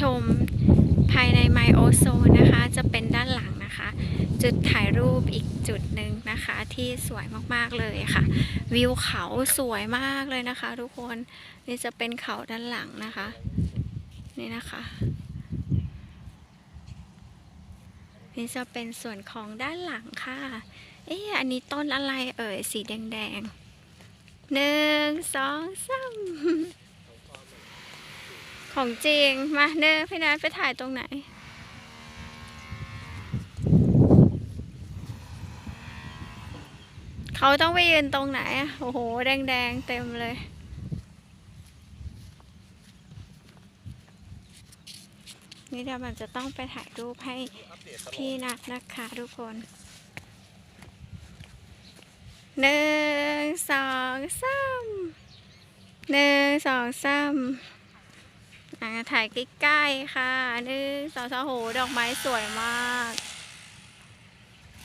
ชมภายในไมโอโซนนะคะ จะเป็นด้านหลังนะคะ จุดถ่ายรูปอีกจุดหนึ่งนะคะ ที่สวยมากๆเลยค่ะ วิวเขาสวยมากเลยนะคะ ทุกคนนี่จะเป็นเขาด้านหลังนะคะ นี่นะคะ นี่จะเป็นส่วนของด้านหลังค่ะ เอ๊ะอันนี้ต้นอะไรเอ่ยสีแดงๆหนึ่งสองสาม ของจริง มาเน้อพี่นัทไปถ่ายตรงไหน เขาต้องไปยืนตรงไหนอะโอ้โห แดงๆ เต็มเลย นี่เดี๋ยวมันจะต้องไปถ่ายรูปให้พี่นัทนะคะทุกคนหนึ่งสองสามหนึ่งสองสาม ถ่ายใกล้ๆค่ะหนึ่งสองสามโหดอกไม้สวยมาก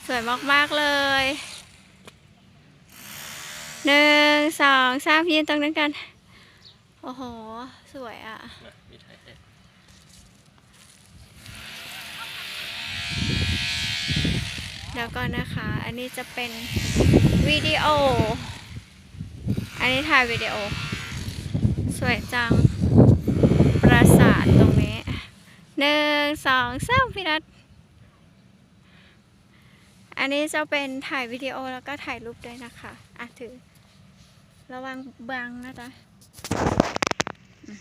สวยมากๆเลยหนึ่งสองสามยืนตรงนั้นกัน โอ้โห สวยอะเดี๋ยวก่อนนะคะ อันนี้จะเป็นวิดีโอ อันนี้ถ่ายวิดีโอ สวยจัง ปราสาทตรงนี้ หนึ่งสองสามพี่นัทอันนี้จะเป็นถ่ายวิดีโอแล้วก็ถ่ายรูปด้วยนะคะ อะถือ ระวังบังนะจ๊ะอืม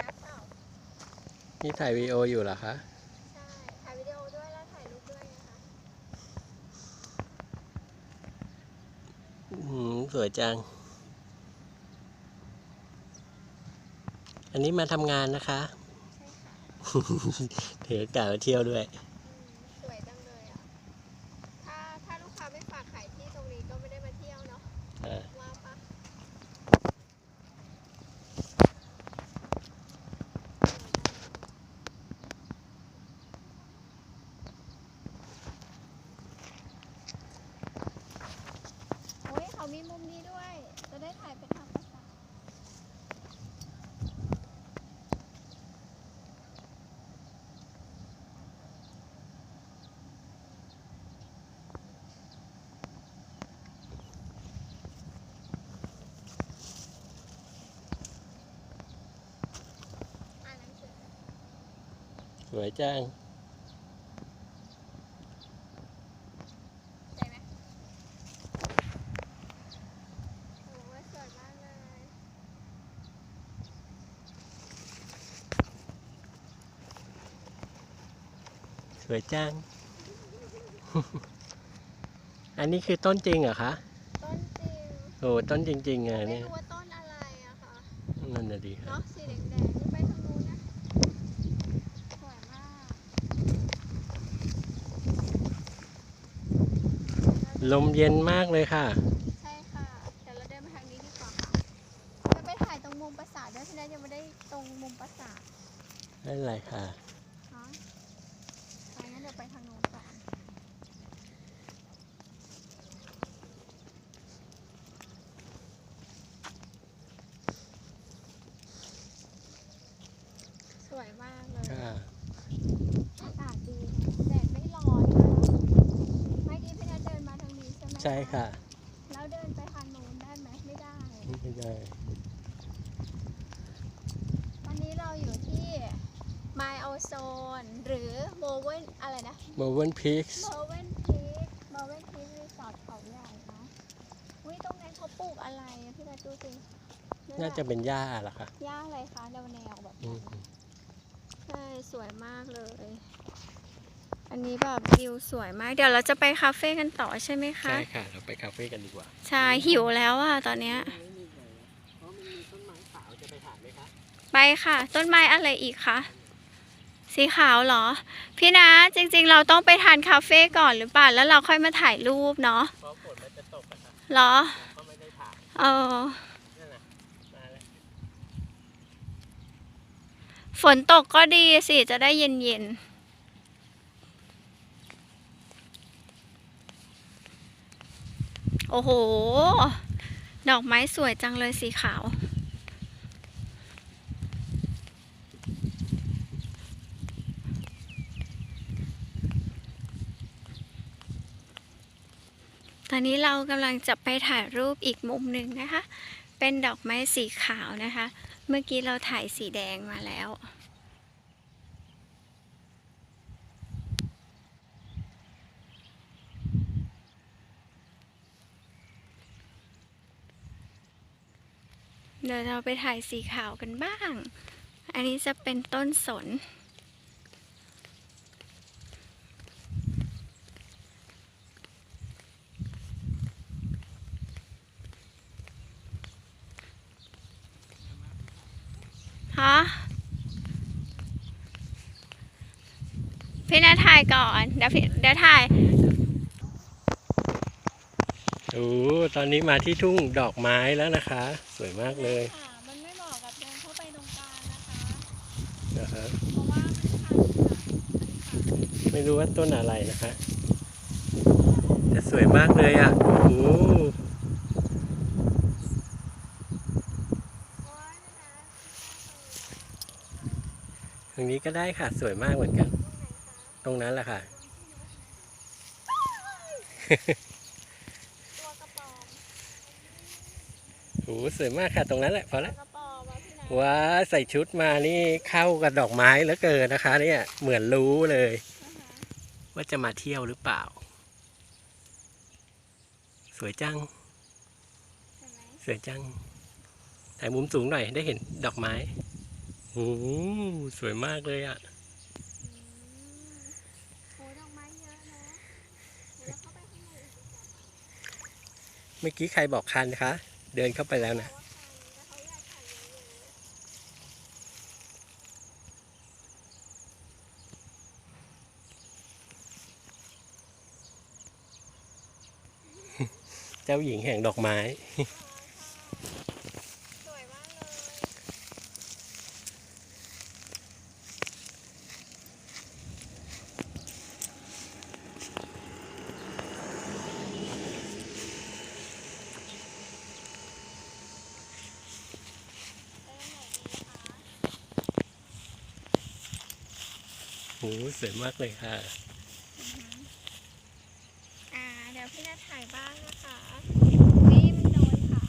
นับเปล่า นี่ถ่ายวีดีโออยู่เหรอคะ ใช่ ถ่ายวิดีโอด้วยแล้วถ่ายรูปด้วยนะคะ อืมสวยจัง อันนี้มาทำงานนะคะ ใช่ค่ะ ถือโอกาสมาเที่ยวด้วย อืมสวยจังเลยอะ ถ้าถ้าลูกค้าไม่ฝากขายที่ตรงนี้ก็ไม่ได้มาเที่ยวเนาะ อ่า ว่าปะโอ้ยเขามีมุมนี้ด้วย จะได้ถ่ายเป็นธรรมชาติ อ่านหนังสือ สวยจังใช่ไหมโอ้ยสวยมากเลยสวยจัง อันนี้คือต้นจริงเหรอคะ ต้นจริง โอ้ต้นจริงๆอะไม่เนี่ยรู้ว่าต้นอะไรอะค่ะ นั่นน่ะดีค่ะเนาะสีแดงๆนี่ไปทางนู้นนะ สวยมาก ลมเย็นมากเลยค่ะ ใช่ค่ะ เดี๋ยวเราเดินมาทางนี้ดีกว่าค่ะจะไปถ่ายตรงมุมปราสาทด้วยที่นั่นยังไม่ได้ตรงมุมปราสาทนั่นไรค่ะเนาะไปงั้นเดี๋ยวไปทางนู้นก่อน สวยมากเลย ค่ะ อากาศดี แดดไม่ร้อนด้วยเมื่อกี้พี่นัทเดินมาทางนี้ ใช่ไหมใช่ค่ะ แล้วเดินไปทางนู้นได้ไหมไม่ได้ ไม่ได้ตอนนี้เราอยู่ที่ My Ozone หรือ m o v e n อะไรนะโมเวนพิก m o v e n Peak m o v e n Peak Resort เขาใหญ่เนาะอุ้ยตรงนั้นเขาปลูกอะไรอะพี่นัทดูสิน่าจะเป็นหญ้าเหรอคะหญ้าอะไรคะแนวแนวๆแบบอืนั้นมใช่ สวยมากเลย อันนี้แบบวิวสวยมาก เดี๋ยวเราจะไปคาเฟ่กันต่อใช่ไหมคะ ใช่ค่ะ เราไปคาเฟ่กันดีกว่า ใช่หิวแล้วอะตอนเนี้ยไม่มีเลยเพราะมันมีต้นไม้ขาวจะไปถ่ายไหมคะไปค่ะ ต้นไม้อะไรอีกคะ สีขาวเหรอ พี่นะจริงๆ เราต้องไปทานคาเฟ่ก่อนหรือเปล่า แล้วเราค่อยมาถ่ายรูปเนาะเพราะฝนมันจะตกอะค่ะเหรอ ก็ไม่ได้ถ่ายเออ นั่นน่ะมาแล้วฝนตกก็ดีสิจะได้เย็นเย็นๆ โอ้โห ดอกไม้สวยจังเลยสีขาว ตอนนี้เรากำลังจะไปถ่ายรูปอีกมุมหนึ่งนะคะ เป็นดอกไม้สีขาวนะคะ เมื่อกี้เราถ่ายสีแดงมาแล้ว เดี๋ยวเราไปถ่ายสีขาวกันบ้าง อันนี้จะเป็นต้นสน ฮะ พี่นาถ่ายก่อน เดี๋ยวพี่เดี๋ยวถ่าย โอ้ ตอนนี้มาที่ทุ่งดอกไม้แล้วนะคะ สวยมากเลยค่ะมันไม่เหมาะกับเดินเข้าไปตรงกลางนะคะนะคะเพราะว่ามันชันค่ะไม่รู้ว่าต้นอะไรนะคะแต่สวยมากเลยอะโอ้โหตรงนี้ก็ได้ค่ะสวยมากเหมือนกัน ตรงนั้นแหละค่ะ ตัวกระป๋อม โอ้โหสวยมากค่ะตรงนั้นแหละพอละกระป๋อมอะพี่นาว้าใส่ชุดมานี่เข้ากับดอกไม้เหลือเกินนะคะ เนี่ยเหมือนรู้เลย ว่าจะมาเที่ยวหรือเปล่า สวยจังใช่ไหมสวยจังถ่ายมุมสูงหน่อยได้เห็นดอกไม้โอ้โหสวยมากเลยอะโอ้ดอกไม้เยอะนะเดี๋ยวเราเข้าไปข้างในอีกดีกว่าเมื่อกี้ใครบอกคันคะ เดินเข้าไปแล้วนะเจ้าหญิงแห่งดอกไม้ ๆสวยมากเลย โอ้โห สวยมากเลยค่ะอ่าเดี๋ยวพี่นัทถ่ายบ้างนะคะวิมนโดนขา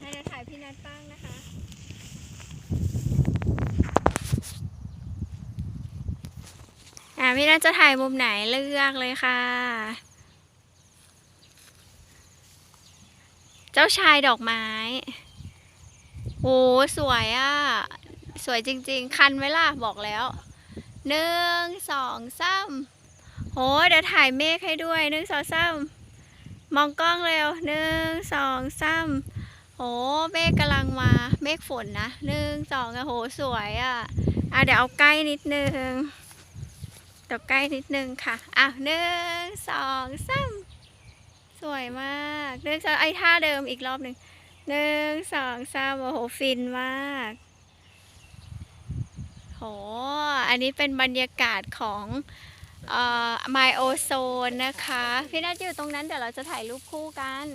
ให้นัทถ่ายพี่นัทบ้างนะคะ อ่าพี่นัทจะถ่ายมุมไหนเลือกเลยค่ะ เจ้าชายดอกไม้ โอ้สวยอะ สวยจริงๆ คันไหมล่ะ บอกแล้วหนึ่งสองสามโหเดี๋ยวถ่ายเมฆให้ด้วยหนึ่งสองสามมองกล้องเร็วหนึ่งสองสามโหเมฆกำลังมาเมฆฝนนะหนึ่งสองอะโหสวยอะอะเดี๋ยวเอาใกล้นิดนึงเดี๋ยวใกล้นิดนึงค่ะอะหนึ่งสองสามสวยมากหนึ่งสองไอ้ท่าเดิมอีกรอบหนึ่งหนึ่งสองสามโอ้โหฟินมาก อันนี้เป็นบรรยากาศของมายโอโซนนะคะ พี่นัทอยู่ตรงนั้นเดี๋ยวเราจะถ่ายรูปคู่กัน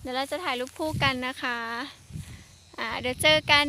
เดี๋ยวเราจะถ่ายรูปคู่กันนะคะ เดี๋ยวเจอกัน